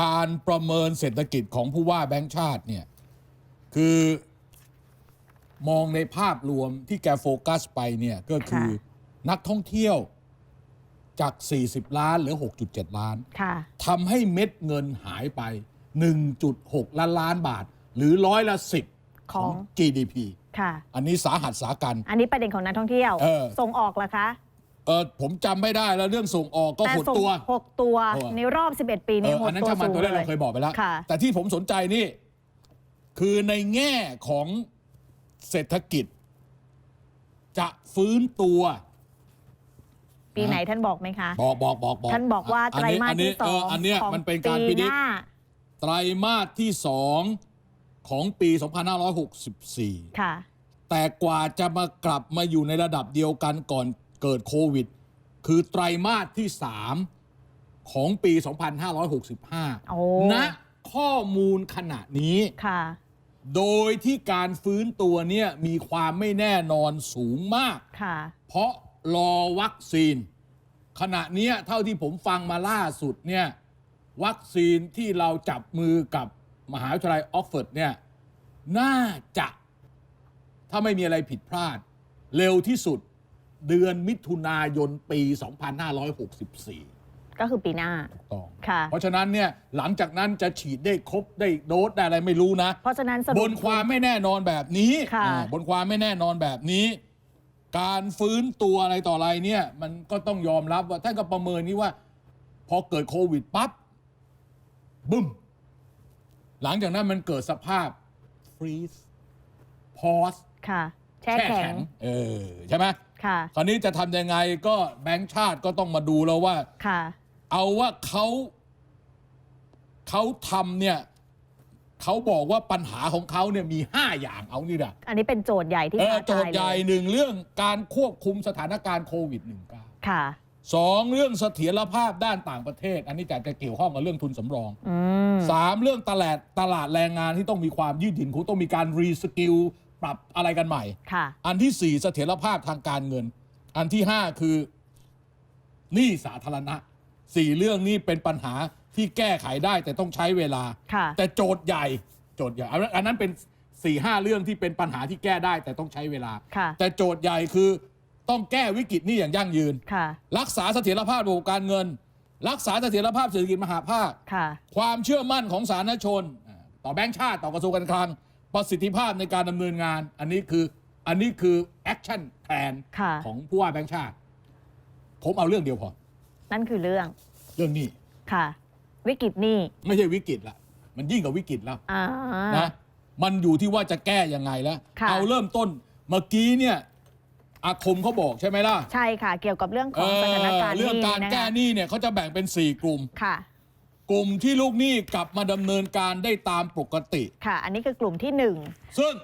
การประเมินเศรษฐกิจของผู้ว่าแบงค์ชาติเนี่ยคือมองในภาพรวมที่แกโฟกัสไปเนี่ยก็คือค่ะนักท่องเที่ยวจาก 40 ล้านเหลือ 6.7 ล้านค่ะทำให้เม็ดเงินหายไป 1.6 ล้านล้านบาท หรือร้อยละ 10ของของ GDP ค่ะ อันนี้สาหัสสากัน อันนี้ประเด็นของนักท่องเที่ยวเออส่งออกเหรอคะ เออผมจำไม่ได้แล้วเรื่องส่งออกก็แต่หดส่งตัว หกตัวเออ ในรอบ 11 ปีเอนี้อหอัดนนั้นตัวช่างมันสูงตัวแรกเลเราย เคยบอกไปแล้ว ค่ะ แต่ที่ผมสนใจนี่ คือในแง่ของเศรษฐกิจ จะฟื้นตัว ปีไหนท่านบอกไหมคะ บอกบอกบอกบอกท่านบอกว่าไตรมาสที่สองอันเนี้ยของมันเป็นการปีพิหนิจน้า ไตรมาสที่สองของปี 2564 ค่ะ แต่กว่าจะมากลับมาอยู่ในระดับเดียวกันก่อน เกิดโควิด คือไตรมาสที่ 3 ของปีโอ้2565 ณ ข้อมูลขณะนี้ค่ะโดยที่การฟื้นตัวเนี่ยมีความไม่แน่นอนสูงมากค่ะเพราะรอวัคซีน ขณะเนี้ยเท่าที่ผมฟังมาล่าสุดเนี่ยวัคซีนที่เราจับมือกับมหาวิทยาลัยออกฟฟอร์ดเนี่ยน่าจะ ถ้าไม่มีอะไรผิดพลาด เร็วที่สุด เดือนมิถุนายนปี 2564ก็คือปีหน้า ต้อง ค่ะ เพราะฉะนั้นเนี่ยหลังจากนั้นจะฉีดได้ครบได้โดสได้อะไรไม่รู้นะ เพราะฉะนั้นสรุป บนความไม่แน่นอนแบบนี้ค่ะ อ่าบนความไม่แน่นอนแบบนี้ การฟื้นตัวอะไรต่ออะไรเนี่ย มันก็ต้องยอมรับว่าท่านก็ประเมินนี้ว่า พอเกิดโควิดปั๊บบึ้ม หลังจากนั้นมันเกิดสภาพฟรีซพอส ค่ะ แช่แข็ง เออ ใช่ไหม ค่ะ คราวนี้จะทำยังไงก็แบงก์ชาติก็ต้องมาดูแล้วว่า ค่ะ เอาว่าเขาเขาทำเนี่ยเขาบอกว่าปัญหาของเขาเนี่ยมี 5 อย่างเอานี่แหละอันนี้เป็นโจทย์ใหญ่ที่เออท้าโจทาทยย์ใหญ่เลยหนึ่งเรื่องการควบคุมสถานการณ์โควิด -19 ค่ะ สองเรื่องเสถียรภาพด้านต่างประเทศ อันนี้จะจะเกี่ยวข้องกับเรื่องทุนสำรองอืม สามเรื่องตลาดตลาดแรงงานที่ต้องมีความยืดหยุ่นคุณต้องมีการรีสกิล ปรับอะไรกันใหม่ ค่ะอันที่สี่เสถียรภาพทางการเงิน อันที่ห้าคือหนี้สาธารณะสี่เรื่องนี้เป็นปัญหาที่แก้ไขได้แต่ต้องใช้เวลา ค่ะแต่โจทย์ใหญ่โจทย์ใหญ่อันนั้นอันนั้นเป็นสี่ห้าเรื่องที่เป็นปัญหาที่แก้ได้แต่ต้องใช้เวลา ค่ะแต่โจทย์ใหญ่คือต้องแก้วิกฤตหนี้อย่างยั่งยืน ค่ะรักษาเสถียรภาพระบบการเงิน รักษาเสถียรภาพเศรษฐกิจมหาภาค ค่ะ ความเชื่อมั่นของสาธารณชนอ่าต่อแบงก์ชาติต่อกระทรวงการคลัง ประสิทธิภาพในการดำเนินงาน อันนี้คืออันนี้คือแอคชั่นแ a นค่ะ ของผู้ว่าแบงก์ชาติ ผมเอาเรื่องเดียวพอ นั่นคือเรื่องเรื่องนี้ค่ะ วิกฤตหนี้ไม่ใช่วิกฤตละมันยิ่งกว่าวิกฤตแล้วอ่า นะมันอยู่ที่ว่าจะแก้ยังไงแล้ว ค่ะ เอาเริ่มต้นเมื่อกี้เนี่ยอาคมเขาบอกใช่ไหมล่ะใช่ค่ะ เกี่ยวกับเรื่องของสถานการณ์เรื่องหนี้การนะแก้คะหนี้เนี่ยเขาจะแบ่งเป็น 4 กลุ่ม ค่ะ กลุ่มที่ลูกหนี้กลับมาดำเนินการได้ตามปกติ ค่ะ อันนี้คือกลุ่มที่หนึ่งซึ่ง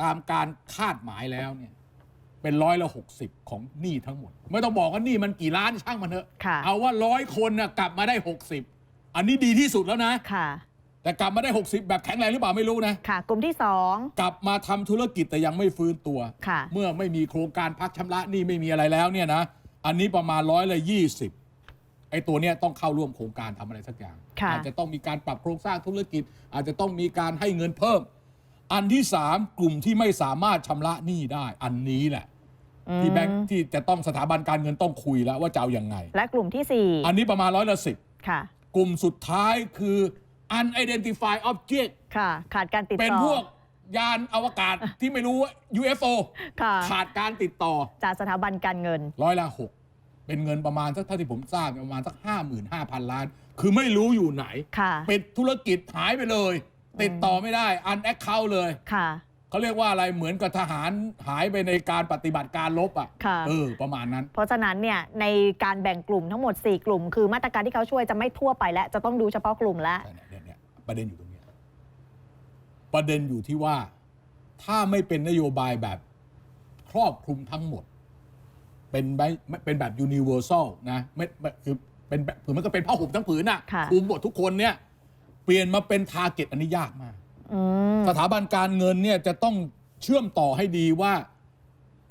ตามการคาดหมายแล้วเนี่ย เป็นร้อยละหกสิบของหนี้ทั้งหมด ไม่ต้องบอกว่าหนี้มันกี่ล้านช่างมันเถอะ ค่ะ เอาว่าร้อยคนน่ะกลับมาได้หกสิบอันนี้ดีที่สุดแล้วนะ ค่ะ แต่กลับมาได้ 60 แบบแข็งแรงหรือเปล่าไม่รู้นะ ค่ะ กลุ่มที่สอง กลับมาทำธุรกิจแต่ยังไม่ฟื้นตัว ค่ะ เมื่อไม่มีโครงการพักชำระหนี้ไม่มีอะไรแล้วเนี่ยนะ อันนี้ประมาณร้อยละยี่สิบ ไอ้ตัวเนี้ยต้องเข้าร่วมโครงการทำอะไรสักอย่าง ค่ะ อาจจะต้องมีการปรับโครงสร้างธุรกิจ อาจจะต้องมีการให้เงินเพิ่ม อันที่สามกลุ่มที่ไม่สามารถชำระหนี้ได้ อันนี้แหละที่แบงค์ที่จะต้องสถาบันการเงินต้องคุยแล้วว่าจะเอาอย่างไง และกลุ่มที่สี่อันนี้ประมาณร้อยละสิบค่ะ กลุ่มสุดท้ายคือ unidentified object ค่ะ ขาดการติดต่อเป็นพวกยานอวกาศที่ไม่รู้ว่า UFO ค่ะขาดการติดต่อจากสถาบันการเงินร้อยละหก เป็นเงินประมาณสักเท่าที่ผมทราบประมาณสักห้าหมื่นห้าพันล้าน คือไม่รู้อยู่ไหน ค่ะ ปิดธุรกิจหายไปเลย ติดต่อไม่ได้อันแอคเคาเลย ค่ะ เขาเรียกว่าอะไรเหมือนกับทหารหายไปในการปฏิบัติการลบอะค่ะ เออประมาณนั้น เพราะฉะนั้นเนี่ยในการแบ่งกลุ่มทั้งหมด 4 กลุ่ม คือมาตรการที่เขาช่วยจะไม่ทั่วไปและจะต้องดูเฉพาะกลุ่มละ เนี่ยเนี่ยเนี่ยประเด็นอยู่ตรงเนี้ยประเด็นอยู่ที่ว่า ถ้าไม่เป็นนโยบายแบบครอบคลุมทั้งหมด เป็นแบบเป็นแบบ universal นะไม่ไม่คือเป็นแบบผืนมันก็เป็นผ้าห่มทั้งผืนน่ะค่ะคุมหมดทุกคนเนี่ย เปลี่ยนมาเป็นทาร์เก็ตอันนี้ยากมาก อืม สถาบันการเงินเนี่ยจะต้องเชื่อมต่อให้ดีว่า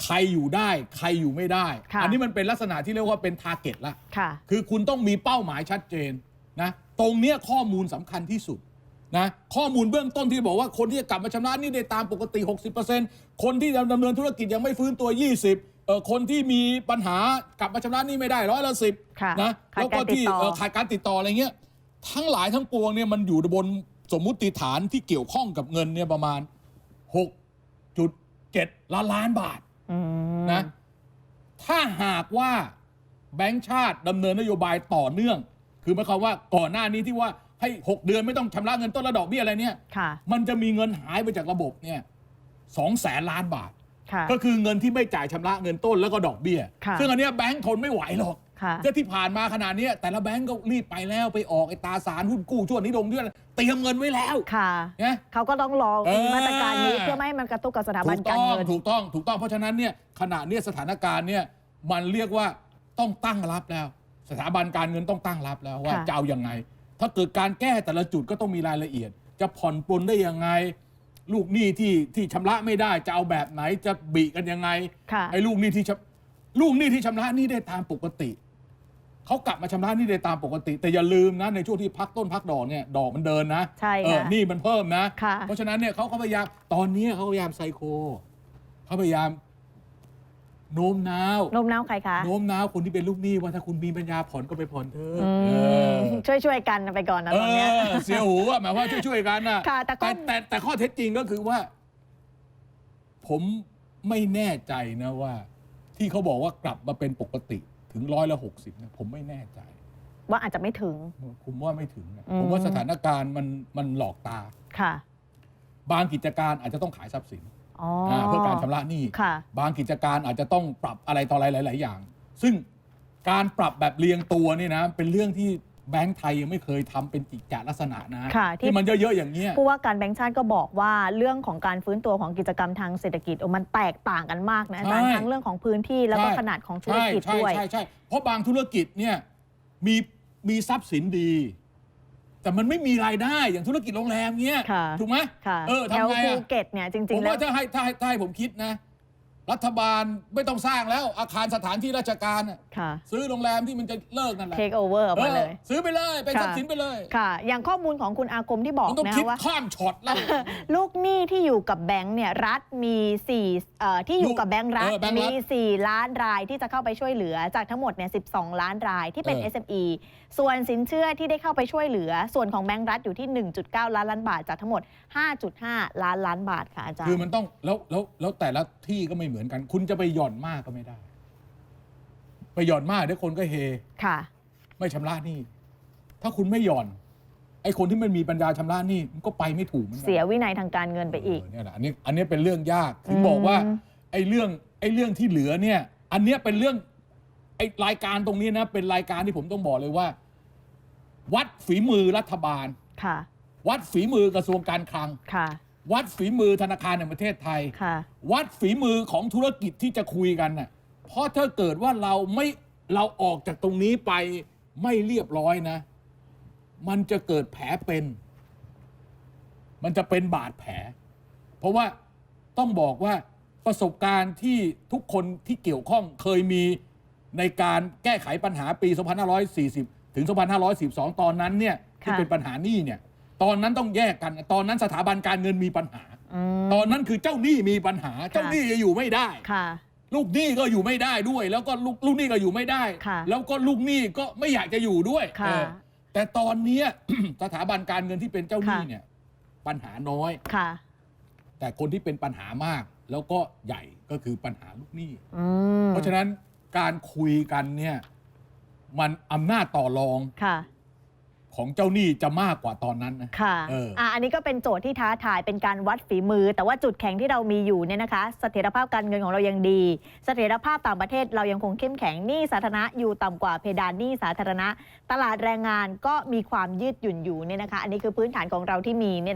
ใครอยู่ได้ ใครอยู่ไม่ได้ ค่ะ อันี้มันเป็นลักษณะที่เรียกว่าเป็นทาร์เก็ตละ ค่ะ คือคุณต้องมีเป้าหมายชัดเจนนะตรงเนี้ยข้อมูลสำคัญที่สุดนะข้อมูลเบื้องต้นที่บอกว่าคนที่จะกลับมาชำระหนี้ได้ตามปกติ 60%คนที่ดำเนินธุรกิจยังไม่ฟื้นตัว 20 เอ่อคนที่มีปัญหากลับมาชำระหนี้ไม่ได้ร้อยละสิบค่ะนะขาดแล้วก็การติดที่ต่อ เอ่อขาดการติดต่ออะไรเงี้ยทั้งหลายทั้งปวงเนี่ยมันอยู่บนสมมุติฐานที่เกี่ยวข้องกับเงินเนี่ยประมาณ 6.7 ล้านล้านบาท อืมนะถ้าหากว่าแบงก์ชาติดำเนินนโยบายต่อเนื่อง คือหมายความว่าก่อนหน้านี้ที่ว่าให้ 6 เดือนไม่ต้องชำระเงินต้นและดอกเบี้ยอะไรเนี่ย ค่ะ มันจะมีเงินหายไปจากระบบเนี่ยสองแสนล้านบาท ค่ะก็คือเงินที่ไม่จ่ายชำระเงินต้นแล้วก็ดอกเบี้ย ค่ะ ซึ่งอันเนี้ยแบงก์ทนไม่ไหวหรอก ค่ะ ก็ที่ผ่านมาขนาดเนี้ยแต่ละแบงก์ก็รีบไปแล้วไปออกไอ้ตราสารหุ้นกู้ช่วงนี้ลงด้วยเตรียมเงินไว้แล้วค่ะ นะ เขาก็ต้องรอเออมีมาตรการนี้เพื่อไม่ให้มันกระตุกกับสถาบันถูกการต้องเงิน ถูกต้องถูกต้องเพราะฉะนั้นเนี่ยขณะเนี้ยสถานการณ์เนี่ยมันเรียกว่าต้องตั้งรับแล้ว สถาบันการเงินต้องตั้งรับแล้วว่าค่ะ จะเอายังไง ถ้าเกิดการแก้แต่ละจุดก็ต้องมีรายละเอียด จะผ่อนปลนได้ยังไง ลูกหนี้ที่ที่ชำระไม่ได้จะเอาแบบไหนจะบีกันยังไงค่ะ ไอ้ลูกหนี้ที่ชำลูกหนี้ที่ชำระหนี้ได้ตามปกติเขากลับมาชำระหนี้ได้ตามปกติ แต่อย่าลืมนะในช่วงที่พักต้นพักดอกเนี่ยดอกมันเดินนะใช่เออค่ะหนี้มันเพิ่มนะ ค่ะ เพราะฉะนั้นเนี่ยเขาก็พยายามตอนนี้เขาพยายามไซโคเขาพยายาม โน้มน้าวโน้มน้าวใครคะ โน้มน้าวคนที่เป็นลูกหนี้ว่าถ้าคุณมีปัญญาผ่อนก็ไปผ่อนเถอะอืเออมช่วยช่วยๆกันไปก่อนนะเอตอนเนี้ย อเสียหูอะหมายว่าช่วยๆกันนะค่ะแต่ก็ แต่แต่แต่ข้อเท็จจริงก็คือว่า ผมไม่แน่ใจนะว่า ที่เขาบอกว่ากลับมาเป็นปกติถึงร้อยละหกสิบนะผมไม่แน่ใจ ว่าอาจจะไม่ถึง ผมว่าไม่ถึงนะอืม ผมว่าสถานการณ์มันมันหลอกตา ค่ะ บางกิจการอาจจะต้องขายทรัพย์สิน อ๋อาเพื่อการชำระหนี้ ค่ะ บางกิจการอาจจะต้องปรับอะไรต่ออะไรหลาย ๆ อย่าง ซึ่งการปรับแบบเรียงตัวนี่นะ เป็นเรื่องที่แบงก์ไทยยังไม่เคยทำเป็นกิจจลักษณะนะ ค่ะที่ ที่มันเยอะ ๆ อย่างเนี้ย ผู้ว่าการแบงก์ชาติก็บอกว่าเรื่องของการฟื้นตัวของกิจกรรมทางเศรษฐกิจโอ้มันแตกต่างกันมากนะอาจารย์ใช่ ทั้งเรื่องของพื้นที่แล้วก็ใช่ขนาดของธุรกิจใช่ด้วยใช่ใช่เพราะบางธุรกิจเนี่ยมีมีทรัพย์สินดี แต่มันไม่มีรายได้อย่างธุรกิจโรงแรมเนี้ยค่ะ ถูกไหมค่ะเออแถวทำไงภูอะเก็ตเนี่ยจผริงมๆแล้ว ว่าถ้าให้ถ้าให้ถ้าให้ผมคิดนะ รัฐบาลไม่ต้องสร้างแล้วอาคารสถานที่ราชการน่ะค่ะ ซื้อโรงแรมที่มันจะเลิกนั่นแหละเทคโอเวอร์ออกมาเลย ออซื้อไปเลยเป็นค่ะทรัพย์สินไปเลยค่ะ อย่างข้อมูลของคุณอาคมที่บอกมันต้องนะคิดว่า ข้ามช็อตแล้ว ลูกหนี้ที่อยู่กับแบงก์เนี่ยรัฐมี4เอ่อที่อยู่กับแบงก์รัฐเออแบงก์รัมี ฐ4 ล้านรายที่จะเข้าไปช่วยเหลือจากทั้งหมดเนี่ย12 ล้านรายที่เป็น เออ SME ส่วนสินเชื่อที่ได้เข้าไปช่วยเหลือ ส่วนของแบงก์รัฐอยู่ที่ 1.9 ล้านล้านบาทจากทั้งหมด 5.5 ล้านล้านบาทค่ะอาจารคือย์มันต้องแล้วแล้วแล้วแต่ละที่ก็ไม่เหมือนกัน คุณจะไปหย่อนมากก็ไม่ได้ ไปหย่อนมากเดี๋ยวคนก็เฮ ค่ะ ไม่ชำระหนี้ ถ้าคุณไม่หย่อน ไอ้คนที่มันมีปัญญาชำระหนี้มันก็ไปไม่ถูกหมือนกัน เสียวินัยทางการเงินไปอีก เเนี่ยแหละอันนี้อันนี้เป็นเรื่องยากถึงบอกว่าอืม ไอ้เรื่องไอ้เรื่องที่เหลือเนี่ย อันเนี้ยเป็นเรื่องไอ้รายการตรงนี้นะ เป็นรายการที่ผมต้องบอกเลยว่า วัดฝีมือรัฐบาล ค่ะ วัดฝีมือกระทรวงการคลัง ค่ะ วัดฝีมือธนาคารแห่งประเทศไทย ค่ะ วัดฝีมือของธุรกิจที่จะคุยกันน่ะเพราะถ้าเกิดว่าเราไม่เราออกจากตรงนี้ไปไม่เรียบร้อยนะ มันจะเกิดแผลเป็น มันจะเป็นบาดแผล เพราะว่าต้องบอกว่าประสบการณ์ที่ทุกคนที่เกี่ยวข้องเคยมีในการแก้ไขปัญหาปี 2540 ถึง 2542 ตอนนั้นเนี่ยที่ค่ะ เป็นปัญหาหนี้เนี่ย ตอนนั้นต้องแยกกัน ตอนนั้นสถาบันการเงินมีปัญหาอืมตอนนั้นคือเจ้าหนี้มีปัญหา เจ้าหนี้จะอยู่ไม่ได้ค่ะ ลูกหนี้ก็อยู่ไม่ได้ด้วย แล้วก็ลูกลูกหนี้ก็อยู่ไม่ได้ค่ะแล้วก็ลูกหนี้ก็ไม่อยากจะอยู่ด้วยค่ะเออแต่ตอนเนี้ยสถาบันการเงินที่เป็นเจ้าหนี้ค่ะเนี่ย ปัญหาน้อยค่ะ แต่คนที่เป็นปัญหามาก แล้วก็ใหญ่ก็คือปัญหาลูกหนี้อืมเพราะฉะนั้นการคุยกันเนี่ย มันอำนาจต่อรองค่ะ ของเจ้าหนี้จะมากกว่าตอนนั้นนะ ค่ะเอออ่อะ อันนี้ก็เป็นโจทย์ที่ท้าทายเป็นการวัดฝีมือ แต่ว่าจุดแข็งที่เรามีอยู่เนี่ยนะคะเสถียรภาพการเงินของเรายังดีเสถียรภาพต่างประเทศเรายังคงเข้มแข็งหนี้สาธารณะอยู่ต่ำกว่าเพดานหนี้สาธารณะ ตลาดแรงงานก็มีความยืดหยุ่นอยู่เนี่ยนะคะ อันนี้คือพื้นฐานของเราที่มีเนี่ย